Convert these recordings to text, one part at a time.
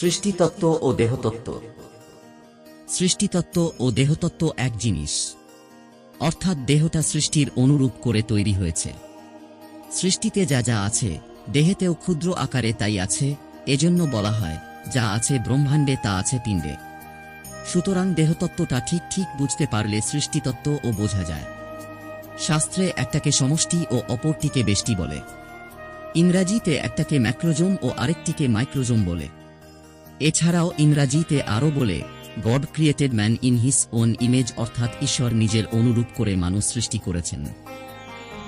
সৃষ্টিতত্ত্ব ও দেহতত্ত্ব। সৃষ্টিতত্ত্ব ও দেহতত্ত্ব এক জিনিস। অর্থাৎ দেহটা সৃষ্টির অনুরূপ করে তৈরি হয়েছে। সৃষ্টিতে যা যা আছে, দেহেতেও ক্ষুদ্র আকারে তাই আছে, এজন্য বলা হয়, যা আছে ব্রহ্মাণ্ডে তা আছে পিণ্ডে। সুতরাং দেহতত্ত্বটা ঠিক ঠিক বুঝতে পারলে সৃষ্টিতত্ত্ব ও বোঝা যায়। শাস্ত্রে একটাকে সমষ্টি ও অপরটিকে বেষ্টি বলে। ইংরাজিতে একটাকে ম্যাক্রোজোম ও আরেকটিকে মাইক্রোজোম বলে। এছাড়াও ইংরাজিতে আরও বলে God created man in his own image অর্থাৎ ঈশ্বর নিজের অনুরূপ করে মানুষ সৃষ্টি করেছেন।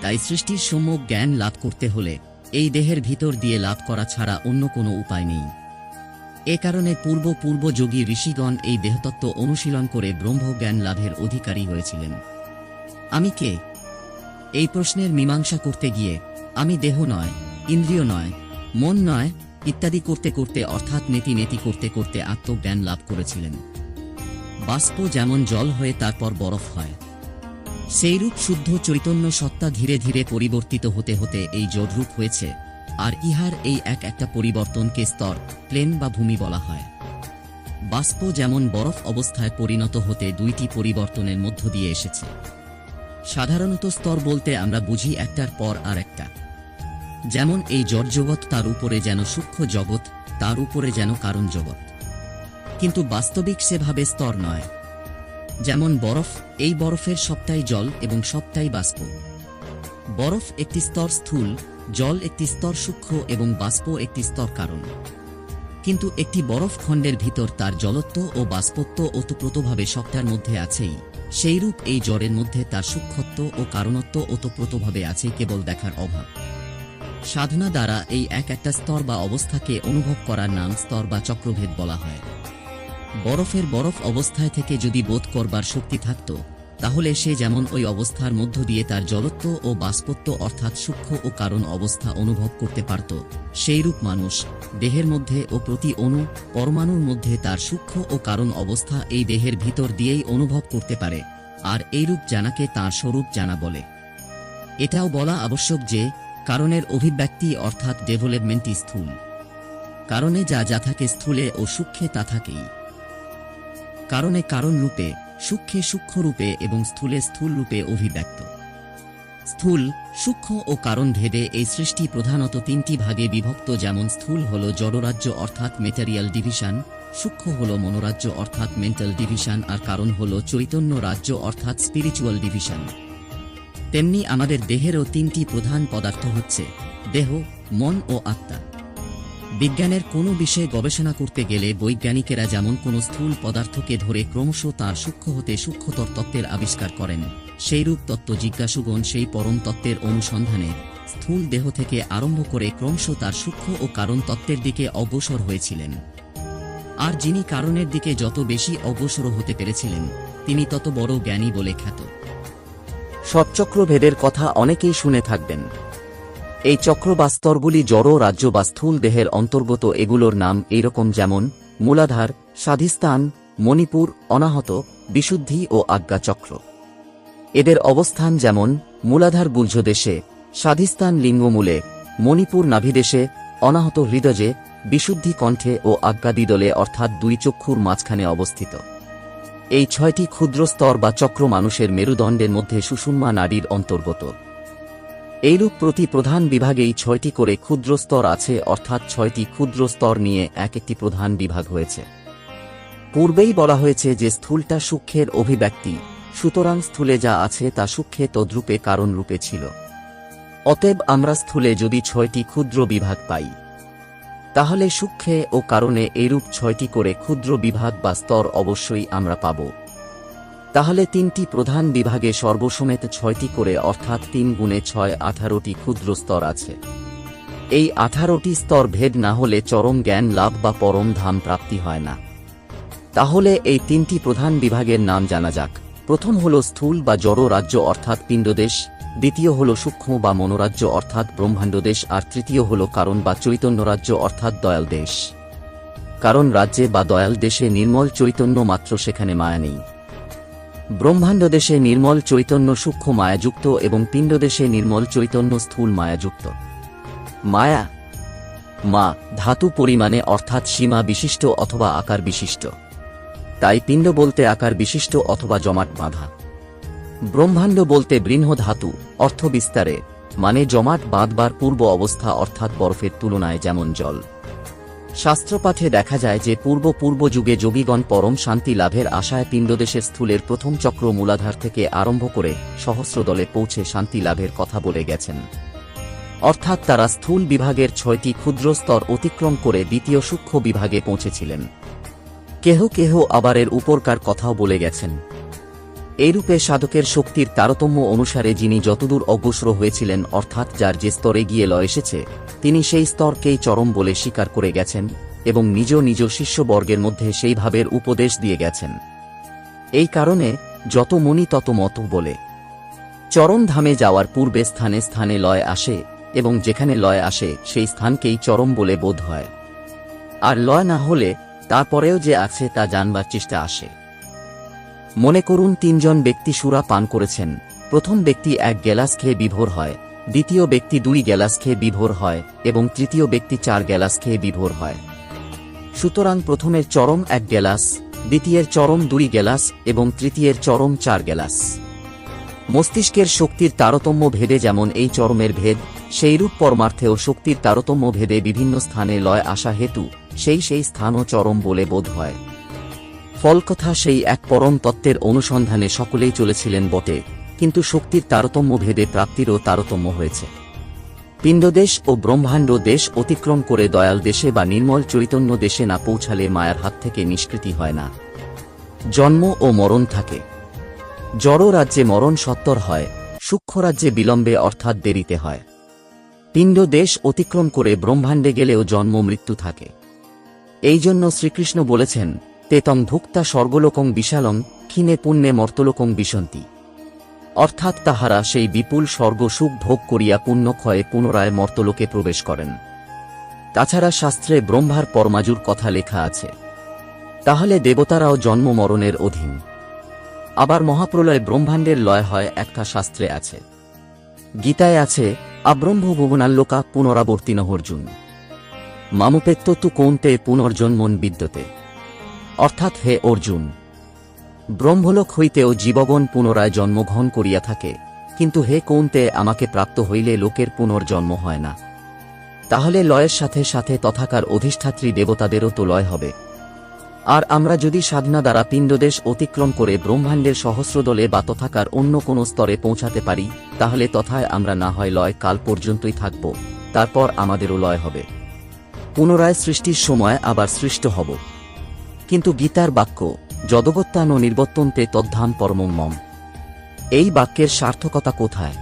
তাই সৃষ্টির সম্যক জ্ঞান লাভ করতে হলে এই দেহের ভিতর দিয়ে লাভ করা ছাড়া অন্য কোনো উপায় নেই। এ কারণে পূর্ব পূর্ব যোগী ঋষিগণ এই দেহতত্ত্ব অনুশীলন করে ব্রহ্মজ্ঞান লাভের অধিকারী হয়েছিলেন। আমি কে? এই প্রশ্নের মীমাংসা করতে গিয়ে, আমি দেহ নয়, ইন্দ্রিয় নয়, মন নয় ইত্যাদি করতে করতে, অর্থাৎ নেতি নেতি করতে করতে আত্মজ্ঞান লাভ করেছিলেন। বাষ্প যেমন জল হয়ে তারপর বরফ হয়, সেইরূপ শুদ্ধ চৈতন্য সত্তা ধীরে ধীরে পরিবর্তিত হতে হতে এই জড়রূপ হয়েছে, আর ইহার এই এক একটা পরিবর্তনকে স্তর, প্লেন বা ভূমি বলা হয়। বাষ্প যেমন বরফ অবস্থায় পরিণত হতে দুইটি পরিবর্তনের মধ্য দিয়ে এসেছে। সাধারণত স্তর বলতে আমরা বুঝি একটার পর আর একটা যেমন এই জড়জগৎ তার উপরে যেন সূক্ষ্ম জগৎ, তার উপরে যেন কারণ জগৎ। কিন্তু বাস্তবিক সেভাবে স্তর নয়। যেমন বরফ, এই বরফের সবটাই জল এবং সবটাই বাষ্প। বরফ একটি স্তর স্থূল, জল একটি স্তর সূক্ষ্ম এবং বাষ্প একটি স্তর কারণ। কিন্তু একটি বরফ খণ্ডের ভিতর তার জলত্ব ও বাষ্পত্ব ওতপ্রোতভাবে সবটার মধ্যে আছেই। সেইরূপ এই জড়ের মধ্যে তার সূক্ষ্মত্ব ও কারণত্ব ওতপ্রোতভাবে আছে কেবল দেখার অভাব। সাধনা দ্বারা এই এক একটা স্তর বা অবস্থাকে অনুভব করার নাম স্তর বা চক্রভেদ বলা হয়। বরফের বরফ অবস্থায় থেকে যদি বোধ করবার শক্তি থাকত, তাহলে সে যেমন ওই অবস্থার মধ্য দিয়ে তার জলত্ব ও বাষ্পত্ব অর্থাৎ সূক্ষ্ম ও কারণ অবস্থা অনুভব করতে পারত, সেইরূপ মানুষ দেহের মধ্যে ও প্রতি অণু পরমাণুর মধ্যে তার সূক্ষ্ম ও কারণ অবস্থা এই দেহের ভিতর দিয়েই অনুভব করতে পারে, আর এইরূপ জানাকে তার স্বরূপ জানা বলে। এটাও বলা আবশ্যক যে কারণের অভিব্যক্তি অর্থাৎ ডেভেলপমেন্টই স্থূল। কারণে যা যা থাকে স্থূলে ও সূক্ষ্মে তা থাকেই। কারণে কারণ রূপে, সূক্ষ্মে সূক্ষ্ম রূপে এবং স্থূলে স্থূল রূপে অভিব্যক্ত। স্থূল, সূক্ষ্ম ও কারণ ভেদে এই সৃষ্টি প্রধানত তিনটি ভাগে বিভক্ত যেমন স্থূল হল জড়রাজ্য অর্থাৎ মেটারিয়াল ডিভিশন সূক্ষ্ম হল মনোরাজ্য অর্থাৎ মেন্টাল ডিভিশন আর কারণ হল চৈতন্য রাজ্য অর্থাৎ স্পিরিচুয়াল ডিভিশন তেমনি আমাদের দেহেরও তিনটি প্রধান পদার্থ হচ্ছে দেহ, মন ও আত্মা। বিজ্ঞানের কোনো বিষয়ে গবেষণা করতে গেলে বৈজ্ঞানিকেরা যেমন কোনো স্থূল পদার্থকে ধরে ক্রমশ তার সূক্ষ্ম হতে সূক্ষ্মতর তত্ত্বের আবিষ্কার করেন, সেইরূপ তত্ত্ব জিজ্ঞাসুগণ সেই পরম তত্ত্বের অনুসন্ধানে স্থূল দেহ থেকে আরম্ভ করে ক্রমশ তার সূক্ষ্ম ও কারণ তত্ত্বের দিকে অগ্রসর হয়েছিলেন। আর যিনি কারণের দিকে যত বেশি অগ্রসর হতে পেরেছিলেন, তিনি তত বড় জ্ঞানী বলে খ্যাত। সৎচক্রভেদের কথা অনেকেই শুনে থাকবেন। এই চক্র জড় রাজ্য বা স্থূল দেহের অন্তর্গত এগুলোর নাম এইরকম যেমন, মূলাধার, স্বাধিস্থান, মণিপুর, অনাহত, বিশুদ্ধি ও আজ্ঞা চক্র এদের অবস্থান যেমন, মূলাধার বুলঝদেশে স্বাধিস্থান লিঙ্গমূলে, মণিপুর নাভিদেশে, অনাহত হৃদয়ে বিশুদ্ধি কণ্ঠে ও আজ্ঞাদিদলে অর্থাৎ দুই চক্ষুর মাঝখানে অবস্থিত। এই ছয়টি ক্ষুদ্র স্তর বা চক্র মানুষের মেরুদণ্ডের মধ্যে সুষুম্মা নারীর অন্তর্গত। এইরূপ প্রতি প্রধান বিভাগেই ছয়টি করে ক্ষুদ্র স্তর আছে, অর্থাৎ ছয়টি ক্ষুদ্র স্তর নিয়ে এক একটি প্রধান বিভাগ হয়েছে। পূর্বেই বলা হয়েছে যে স্থূলটা সূক্ষ্মের অভিব্যক্তি, সুতরাং স্থূলে যা আছে তা সূক্ষ্মে তদ্রূপে কারণরূপে ছিল। অতএব আমরা স্থূলে যদি ছয়টি ক্ষুদ্র বিভাগ পাই। তাহলে সূক্ষ্মে ও কারণে এইরূপ ছয়টি করে ক্ষুদ্র বিভাগ বা স্তর অবশ্যই আমরা পাব। তাহলে তিনটি প্রধান বিভাগে সর্বসমেত ছয়টি করে অর্থাৎ তিন গুণে ছয় আঠারোটি ক্ষুদ্র স্তর আছে। এই আঠারোটি স্তর ভেদ না হলে চরম জ্ঞান লাভ বা পরম ধাম প্রাপ্তি হয় না। তাহলে এই তিনটি প্রধান বিভাগের নাম জানা যাক। প্রথম হল স্থূল বা জড় রাজ্য অর্থাৎ পিণ্ডদেশ দ্বিতীয় হল সূক্ষ্ম বা মনোরাজ্য অর্থাৎ ব্রহ্মাণ্ড দেশ, আর তৃতীয় হল কারণ বা চৈতন্য রাজ্য অর্থাৎ দয়াল দেশ। কারণ রাজ্যে বা দয়াল দেশে নির্মল চৈতন্য মাত্র সেখানে মায়া নেই। ব্রহ্মাণ্ড দেশে নির্মল চৈতন্য সূক্ষ্ম মায়াযুক্ত এবং পিণ্ডদেশে নির্মল চৈতন্য স্থূল মায়াযুক্ত। মায়া, মা, ধাতু পরিমাণে অর্থাৎ সীমা বিশিষ্ট অথবা আকার বিশিষ্ট। তাই পিণ্ড বলতে আকার বিশিষ্ট অথবা জমাট বাঁধা। ব্রহ্মাণ্ড বলতে বৃহ ধাতু অর্থ বিস্তারে মানে জমাট বাঁধবার পূর্ব অবস্থা অর্থাৎ বরফের তুলনায় যেমন জল। শাস্ত্রপাঠে দেখা যায় যে পূর্ব পূর্ব যুগে যোগীগণ পরম শান্তি লাভের আশায় পিণ্ডদেশের স্থূলের প্রথম চক্র মূলাধার থেকে আরম্ভ করে সহস্রদলে পৌঁছে শান্তি লাভের কথা বলে গেছেন। অর্থাৎ তারা স্থূল বিভাগের ছয়টি ক্ষুদ্র স্তর অতিক্রম করে দ্বিতীয় সূক্ষ্ম বিভাগে পৌঁছেছিলেন। কেহ কেহ আবারের উপরকার কথাও বলে গেছেন। এইরূপে সাধকের শক্তির তারতম্য অনুসারে যিনি যতদূর অগ্রসর হয়েছিলেন, অর্থাৎ যার যে স্তরে গিয়ে ল এসেছে, তিনি সেই স্তরকেই চরম বলে স্বীকার করে গেছেন এবং নিজ নিজ শিষ্যবর্গের মধ্যে সেই ভাবের উপদেশ দিয়ে গেছেন। এই কারণে যত মনি তত মত বলে। চরম ধামে যাওয়ার পূর্বে স্থানে স্থানে লয় আসে এবং যেখানে লয় আসে সেই স্থানকেই চরম বলে বোধ হয়। আর লয় না হলে তারপরেও যে আছে তা জানবার চেষ্টা আসে। মনে করুন তিনজন ব্যক্তি সুরা পান করেছেন। প্রথম ব্যক্তি এক গ্যালাস খেয়ে বিভোর হয়, দ্বিতীয় ব্যক্তি দুই গ্যালাস খেয়ে বিভোর হয়, এবং তৃতীয় ব্যক্তি চার গ্যালাস খেয়ে বিভোর হয়। সুতরাং প্রথমের চরম এক গ্যালাস, দ্বিতীয়ের চরম দুই গ্যালাস, এবং তৃতীয়ের চরম চার গ্যালাস। মস্তিষ্কের শক্তির তারতম্য ভেদে যেমন এই চরমের ভেদ, সেইরূপ পরমার্থেও শক্তির তারতম্য ভেদে বিভিন্ন স্থানে লয় আসা হেতু, সেই সেই স্থানও চরম বলে বোধ হয়। ফলকথা সেই এক পরম তত্ত্বের অনুসন্ধানে সকলেই চলেছিলেন বটে, কিন্তু শক্তির তারতম্য ভেদে প্রাপ্তিরও তারতম্য হয়েছে। পিণ্ডদেশ ও ব্রহ্মাণ্ড দেশ অতিক্রম করে দয়াল দেশে বা নির্মল চৈতন্য দেশে না পৌঁছালে মায়ার হাত থেকে নিষ্কৃতি হয় না। জন্ম ও মরণ থাকে। জড় রাজ্যে মরণ সত্তর হয়, সূক্ষ্ম রাজ্যে বিলম্বে অর্থাৎ দেরিতে হয়। পিণ্ড দেশ অতিক্রম করে ব্রহ্মাণ্ডে গেলেও জন্ম মৃত্যু থাকে। এই জন্য শ্রীকৃষ্ণ বলেছেন তেতং ভুক্তা স্বর্গলোকং বিশালং ক্ষীণে পুণ্যে মর্তলোকং বিশন্তি। অর্থাৎ তাহারা সেই বিপুল স্বর্গ সুখ ভোগ করিয়া পুণ্যক্ষয়ে পুনরায় মর্তলোকে প্রবেশ করেন। তাছাড়া শাস্ত্রে ব্রহ্মার পরমাজুর কথা লেখা আছে। তাহলে দেবতারাও জন্ম মরণের অধীন। আবার মহাপ্রলয় ব্রহ্মাণ্ডের লয় হয় একটা শাস্ত্রে আছে। গীতায় আছে আব্রহ্ম ভুবনাল্লোকা পুনরাবর্তিন অর্জুন। মামপেত্ত তু কোনতে পুনর্জন্মন বিদ্যতে। অর্থাৎ হে অর্জুন, ব্রহ্মলোক হইতেও জীবগণ পুনরায় জন্মগ্রহণ করিয়া থাকে, কিন্তু হে কোনতে, আমাকে প্রাপ্ত হইলে লোকের পুনর্জন্ম হয় না। তাহলে লয়ের সাথে সাথে তথাকার অধিষ্ঠাত্রী দেবতাদেরও তো লয় হবে। আর আমরা যদি সাধনা দ্বারা পিণ্ডদেশ অতিক্রম করে ব্রহ্মাণ্ডের সহস্রদলে বা তথাকার অন্য কোনো স্তরে পৌঁছাতে পারি, তাহলে তথায় আমরা না হয় লয় কাল পর্যন্তই থাকব, তারপর আমাদেরও লয় হবে। পুনরায় সৃষ্টির সময় আবার সৃষ্ট হব। কিন্তু গীতার বাক্য যদগত্যান ও নির্বর্তন্তে তদ্ধাম পরমম মম। এই বাক্যের সার্থকতা কোথায়?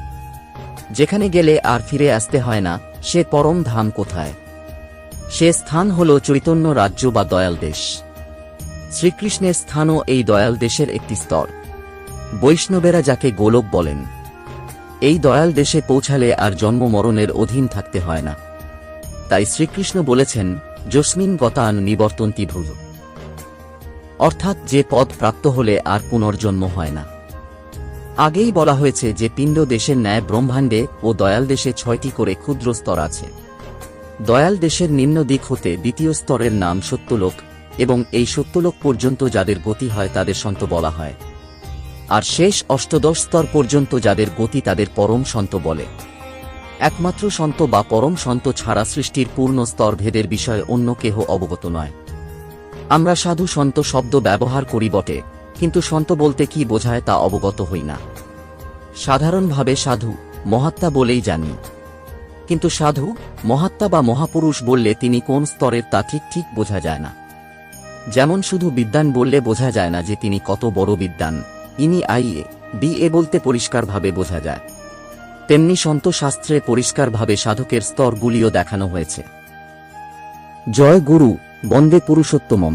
যেখানে গেলে আর ফিরে আসতে হয় না, সে পরম ধাম কোথায়? সে স্থান হল চৈতন্য রাজ্য বা দয়াল দেশ। শ্রীকৃষ্ণের স্থানও এই দয়াল দেশের একটি স্তর। বৈষ্ণবেরা যাকে গোলক বলেন, এই দয়াল দেশে পৌঁছালে আর জন্ম মরণের অধীন থাকতে হয় না। তাই শ্রীকৃষ্ণ বলেছেন, যস্মিন গতান নিবর্তন্তি ভুল। অর্থাৎ যে পদ প্রাপ্ত হলে আর পুনর্জন্ম হয় না। আগেই বলা হয়েছে যে পিণ্ড দেশের ন্যায় ব্রহ্মাণ্ডে ও দয়াল দেশে ছয়টি করে ক্ষুদ্র স্তর আছে। দয়াল দেশের নিম্ন দিক হতে দ্বিতীয় স্তরের নাম সত্যলোক এবং এই সত্যলোক পর্যন্ত যাদের গতি হয় তাদের সন্ত বলা হয়। আর শেষ অষ্টদশ স্তর পর্যন্ত যাদের গতি তাদের পরম সন্ত বলে। একমাত্র সন্ত বা পরম সন্ত ছাড়া সৃষ্টির পূর্ণ স্তর ভেদের বিষয়ে অন্য কেহ অবগত নয়। আমরা সাধু সন্ত শব্দ ব্যবহার করি বটে, কিন্তু সন্ত বলতে কি বোঝায় তা অবগত হই না। সাধারণভাবে সাধু মহাত্মা বলেই জানি। কিন্তু সাধু মহাত্মা বা মহাপুরুষ বললে তিনি কোন স্তরের তা ঠিক ঠিক বোঝা যায় না। যেমন শুধু বিদ্যান বললে বোঝা যায় না যে তিনি কত বড় বিদ্যান, ইনি আইএ বি এ বলতে পরিষ্কারভাবে বোঝা যায়। তেমনি সন্ত শাস্ত্রে পরিষ্কারভাবে সাধকের স্তরগুলিও দেখানো হয়েছে। জয় গুরু। বন্দে পুরুষোত্তমম।